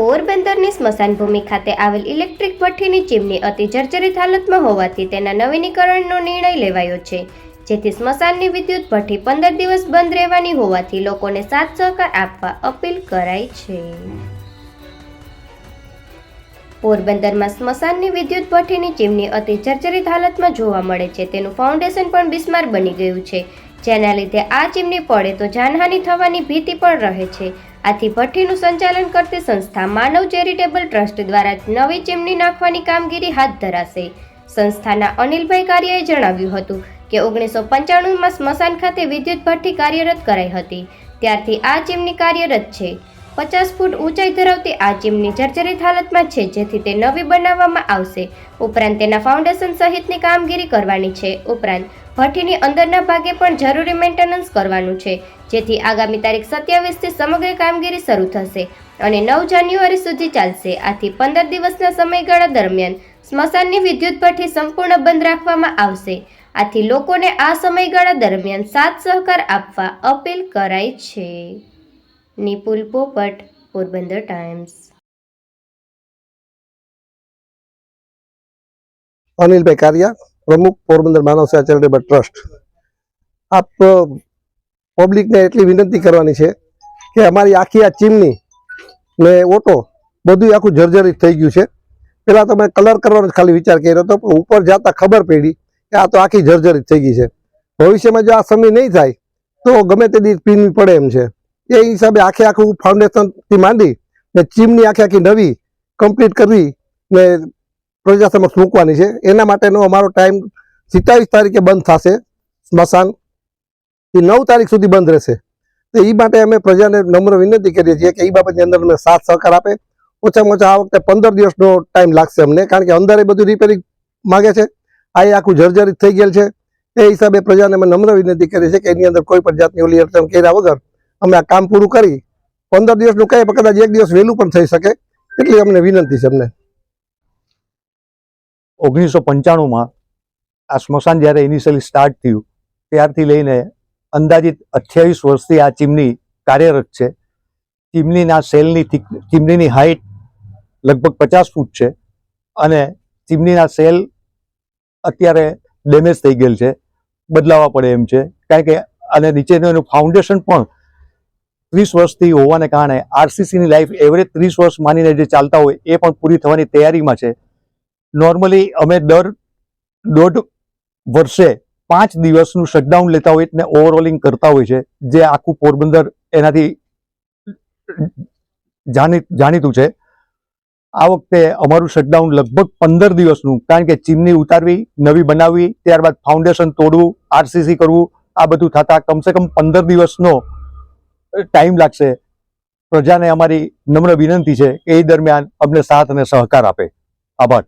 પોરબંદરની સ્મશાન ભૂમિ ખાતે આવેલ ઇલેક્ટ્રિક ભઠ્ઠીની ચીમની અતિ જર્જરિત હાલતમાં હોવાથી તેના નવીનીકરણનો નિર્ણય લેવાયો છે. જેથી સ્મશાનની વિદ્યુત ભઠ્ઠી પંદર દિવસ બંધ રહેવાની હોવાથી લોકોને સાથ સહકાર આપવા અપીલ કરાઈ છે. પોરબંદરમાં સ્મશાનની વિદ્યુત ભઠ્ઠીની ચીમની અતિ જર્જરિત હાલતમાં જોવા મળે છે. તેનું ફાઉન્ડેશન પણ બિસ્માર બની ગયું છે. જેના લીધે આ ચીમની પડે તો જાનહાનિ થવાની ભીતિ પણ રહે છે. આથી ભઠ્ઠીનું સંચાલન કરતી સંસ્થા માનવ ચેરિટેબલ ટ્રસ્ટ દ્વારા નવી ચીમની નાખવાની કામગીરી હાથ ધરાશે. સંસ્થાના અનિલભાઈ કાર્યએ જણાવ્યું હતું કે ઓગણીસો પંચાણુંમાં સ્મશાન ખાતે વિદ્યુત ભઠ્ઠી કાર્યરત કરાઈ હતી. ત્યારથી આ ચીમની કાર્યરત છે. પચાસ ફૂટ ઊંચાઈ ધરાવતી આ ચીમની જર્જરિત હાલતમાં છે, જેથી તે નવી બનાવવામાં આવશે. ઉપરાંત તેના ફાઉન્ડેશન સહિતની કામગીરી કરવાની છે. ઉપરાંત, ભઠ્ઠીની અંદરના ભાગે પણ જરૂરી મેન્ટેનન્સ કરવાનું છે, જેથી આગામી તારીખ સત્યાવીસથી સમગ્ર કામગીરી શરૂ થશે અને નવ જાન્યુઆરી સુધી ચાલશે. આથી પંદર દિવસના સમયગાળા દરમિયાન સ્મશાનની વિદ્યુત ભઠ્ઠી સંપૂર્ણ બંધ રાખવામાં આવશે. આથી લોકોને આ સમયગાળા દરમિયાન સાથ સહકાર આપવા અપીલ કરાઈ છે. નિપુલ પોપટ, પોરબંદર ટાઈમ્સ. અનિલભાઈ કારિયા, પ્રમુખ પોરબંદર માનવ સેવા ચેરિટેબલ ટ્રસ્ટ. આપ પબ્લિકને એટલી વિનંતી કરવાની છે કે અમારી આખી આ ચીમની ને ઓટો બધું આખું જર્જરિત થઈ ગયું છે. પહેલાં તો મેં કલર કરવાનો ખાલી વિચાર કર્યો હતો, પણ ઉપર જતા ખબર પડી કે આ તો આખી જર્જરિત થઈ ગઈ છે. ભવિષ્યમાં જો આ સમય નહીં થાય, તો ગમે તે દી પીનવી પડે એમ છે. એ હિસાબે આખે આખું ફાઉન્ડેશનથી માંડી ને ચીમની આખી આખી નવી કમ્પ્લીટ કરવી ને પ્રજા સમક્ષ મૂકવાની છે. એના માટેનો અમારો ટાઈમ સિત્તાવીસ તારીખે બંધ થશે સ્મશાન. એ નવ તારીખ સુધી બંધ રહેશે. તો એ માટે અમે પ્રજાને નમ્ર વિનંતી કરીએ છીએ કે એ બાબતની અંદર અમે સાથ સહકાર આપે. ઓછામાં ઓછા આ વખતે પંદર દિવસનો ટાઈમ લાગશે અમને, કારણ કે અંદર એ બધું રિપેરિંગ માગે છે. આ એ આખું જર્જરિત થઈ ગયેલ છે. એ હિસાબે પ્રજાને અમે નમ્ર વિનંતી કરીએ છીએ કે એની અંદર કોઈ પણ જાતની ઓલી અડચણ કર્યા વગર અમે આ કામ પૂરું કરી પંદર દિવસનું કહીએ પણ કદાચ એક દિવસ વહેલું પણ થઈ શકે એટલી અમને વિનંતી છે અમને. ઓગણીસો પંચાણુંમાં આ સ્મશાન જ્યારે ઇનિશિયલી સ્ટાર્ટ થયું, ત્યારથી લઈને અંદાજિત અઠ્યાવીસ વર્ષથી આ ચીમની કાર્યરત છે. ચીમનીના સેલની ચીમનીની હાઇટ લગભગ પચાસ ફૂટ છે અને ચીમનીના સેલ અત્યારે ડેમેજ થઈ ગયેલ છે, બદલાવા પડે એમ છે. કારણ કે અને નીચેનું એનું ફાઉન્ડેશન પણ ત્રીસ વર્ષથી હોવાને કારણે આરસીસીની લાઈફ એવરેજ ત્રીસ વર્ષ માનીને જે ચાલતા હોય એ પણ પૂરી થવાની તૈયારીમાં છે. નોર્મલી અમે દર દોઢ વર્ષે પાંચ દિવસનું શટડાઉન લેતા હોય ને ઓવરઓલિંગ કરતા હોય છે જે આખું પોરબંદર એનાથી જાણી જાણીતું છે. આ વખતે અમારું શટડાઉન લગભગ પંદર દિવસનું, કારણ કે ચીમની ઉતારવી, નવી બનાવવી, ત્યારબાદ ફાઉન્ડેશન તોડવું, આરસીસી કરવું, આ બધું થતા કમસે કમ પંદર દિવસનો ટાઈમ લાગશે. પ્રજાને અમારી નમ્ર વિનંતી છે કે એ દરમિયાન અમને સાથ અને સહકાર આપે. આભાર.